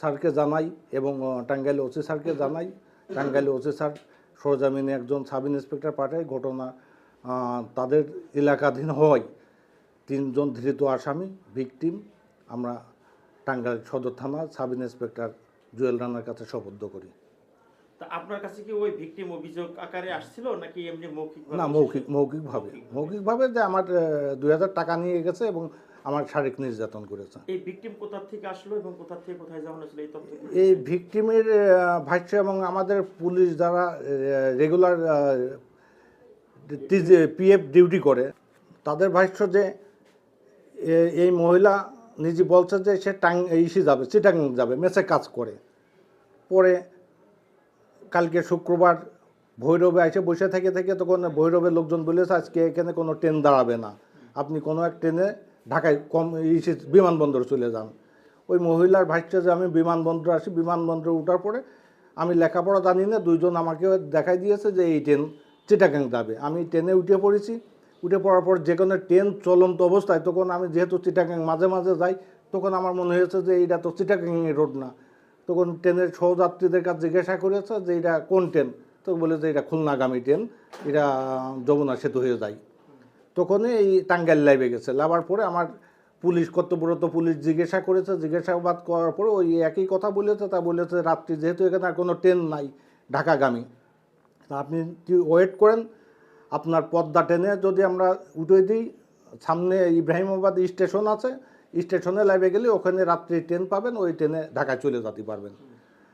স্যারকে জানাই এবং টাঙ্গাইল ওসি স্যারকে জানাই। টাঙ্গাইল ওসি স্যার সরজামিনে একজন সাব ইন্সপেক্টর পাঠায়। ঘটনা তাদের এলাকাধীন হয়। তিনজন ধৃত আসামি ভিকটিম। আমরা টাঙ্গাইল সদর থানা সাব ইন্সপেক্টর জুয়েল রানার কাছে সোপর্দ করি। তা আপনার কাছে কি ওই ভিকটিম অভিযোগ আকারে আসছিল নাকি এমনি মৌখিক না মৌখিক মৌখিকভাবে। মৌখিকভাবে যে আমার দুই হাজার টাকা নিয়ে গেছে এবং আমার শারীরিক নির্যাতন করেছে। এই ভিকটিম কোথা থেকে আসলো এবং কোথা থেকে কোথায় যাওয়া হয়েছিল এই তথ্য এই ভিকটিমের ভাষ্য এবং আমাদের পুলিশ যারা রেগুলার পিএফ ডিউটি করে তাদের ভাষ্য যে এই মহিলা নিজে বলছে যে সে টাং ইসে যাবে চিটাং যাবে মেসে কাজ করে। পরে কালকে শুক্রবার ভৈরবে এসে বসে থেকে থেকে তখন ভৈরবের লোকজন বলেছে আজকে এখানে কোনো ট্রেন দাঁড়াবে না। আপনি কোনো এক ট্রেনে ঢাকায় কম ইসে বিমানবন্দর চলে যান। ওই মহিলার ভাষ্য যে আমি বিমানবন্দর আসি, বিমানবন্দরে ওঠার পরে আমি লেখাপড়া জানি না, দুইজন আমাকে দেখাই দিয়েছে যে এই ট্রেন চিটাগাং যাবে। আমি ট্রেনে উঠে পড়েছি, উঠে পড়ার পর যে কোনো ট্রেন চলন্ত অবস্থায় তখন আমি যেহেতু চিটাগাং মাঝে মাঝে যাই, তখন আমার মনে হয়েছে যে এইটা তো চিটাগাংয়ের রোড না। তখন ট্রেনের সহযাত্রীদের কাছে জিজ্ঞাসা করেছে যে এটা কোন ট্রেন? তো বলে যে এটা খুলনাগামী ট্রেন, এটা যমুনা সেতু হয়ে যায়। তখনই এই টাঙ্গাইল লাইভে গেছে। লাভার পরে আমার পুলিশ, কর্তব্যরত পুলিশ জিজ্ঞাসা করেছে। জিজ্ঞাসাবাদ করার পরে ওই একই কথা বলেছে। তা বলেছে, রাত্রি যেহেতু এখানে আর কোনো ট্রেন নাই ঢাকাগামী আপনি কি ওয়েট করেন? আপনার পদ্মা ট্রেনে যদি আমরা উঠে দিই, সামনে ইব্রাহিমাবাদ স্টেশন আছে, স্টেশনে লাইভে গেলে ওখানে রাত্রি ট্রেন পাবেন, ওই ট্রেনে ঢাকায় চলে যেতে পারবেন।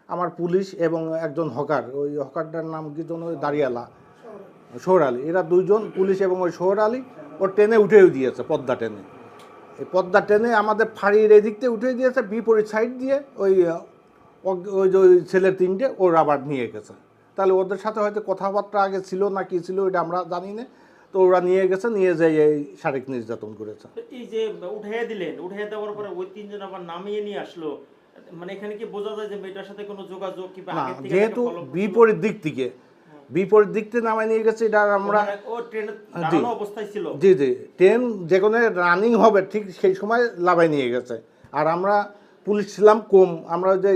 আমার পুলিশ এবং একজন হকার, ওই হকারটার নাম কি ওই দাঁড়িয়ালা সোহর আলী। এরা দুইজন পুলিশ এবং ওই সোহর আলী ও ট্রেনে উঠেও দিয়েছে পদ্মা ট্রেনে। এই পদ্মা ট্রেনে আমাদের ফাঁড়ির এদিক থেকে উঠে দিয়েছে বিপরীত সাইড দিয়ে ওই ওই যে ছেলের তিনটে ওর আবার নিয়ে গেছে। তাহলে ওদের সাথে হয়তো কথাবার্তা আগে ছিল না কি ছিল এটা আমরা জানি না। তো ওরা নিয়ে গেছে নিয়ে যেয়ে এই শারীরিক নির্যাতন করেছে। এই যে উঠাইয়া দিলেন উঠাইয়া দেওয়ার পরে ওই তিনজন আবার নামিয়ে নিয়ে আসলো মানে এখানে কি বোঝা যায় যে মেয়েটার সাথে কোনো যোগাযোগ কিংবা থেকে যেহেতু? বিপরীত দিক থেকে বিপরীত দিক থেকে নামায় নিয়ে গেছে এটা আমরা জি। অবস্থায় জি জি। ট্রেন যে কোনো রানিং হবে ঠিক সেই সময় লাভাই নিয়ে গেছে। আর আমরা পুলিশ ছিলাম কম। আমরা যে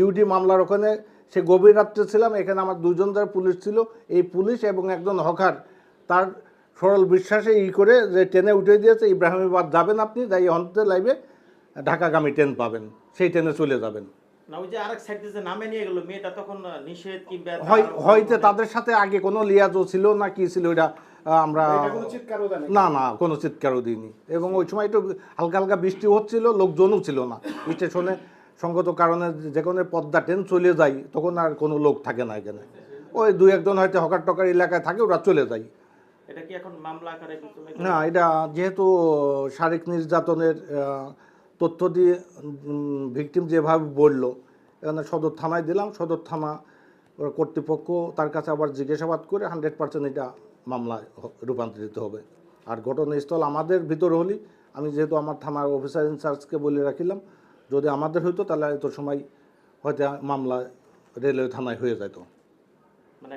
ইউডি মামলার ওখানে সে গভীর রাত্রে ছিলাম এখানে আমার দুজন যারা পুলিশ ছিল এই পুলিশ এবং একজন হকার তার সরল বিশ্বাসে ই করে যে ট্রেনে উঠে দিয়েছে ইব্রাহিমাবাদ যাবেন আপনি তাই অন্তে লাইভে ঢাকাগামী ট্রেন পাবেন। সেই ট্রেনে চলে যাবেন। না ওই যে আরেক সাইড যে নামে নিয়ে গেল মেয়েটা তখন নিষেধ কিংবা হয়তো তাদের সাথে আগে কোনো লিয়াজও ছিল না কি ছিল আহ, আমরা না না কোনো চিৎকারও দিইনি। এবং ওই সময় একটু হালকা হালকা বৃষ্টি হচ্ছিল লোকজনও ছিল না। স্টেশনে সঙ্গত কারণে যে কোনো পদ্মা ট্রেন চলে যায় তখন আর কোনো লোক থাকে না এখানে। ওই দুই একজন হয়তো হকার টকার এলাকায় থাকে ওরা চলে যায়। এটা কি এখন মামলা আকারে না এটা যেহেতু শারীরিক নির্যাতনের আহ, তথ্য দিয়ে ভিকটিম যেভাবে বলল এখানে সদর থানায় দিলাম সদর থানা কর্তৃপক্ষ তার কাছে আবার জিজ্ঞাসাবাদ করে হান্ড্রেড পার্সেন্ট এটা মামলায় রূপান্তরিত হবে। আর ঘটনাস্থল আমাদের ভিতর হলি আমি যেহেতু আমার থানার অফিসার ইনচার্জকে বলে রাখিলাম যদি আমাদের হইতো তাহলে এত সময় হয়তো মামলা রেলওয়ে থানায় হয়ে যেত মানে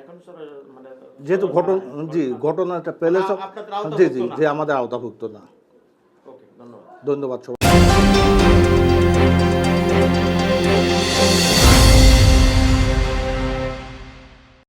মানে যেহেতু ঘটনা জি ঘটনাটা আপনাদের জি জি যে আমাদের আওতাভুক্ত না। ধন্যবাদ। ধন্যবাদ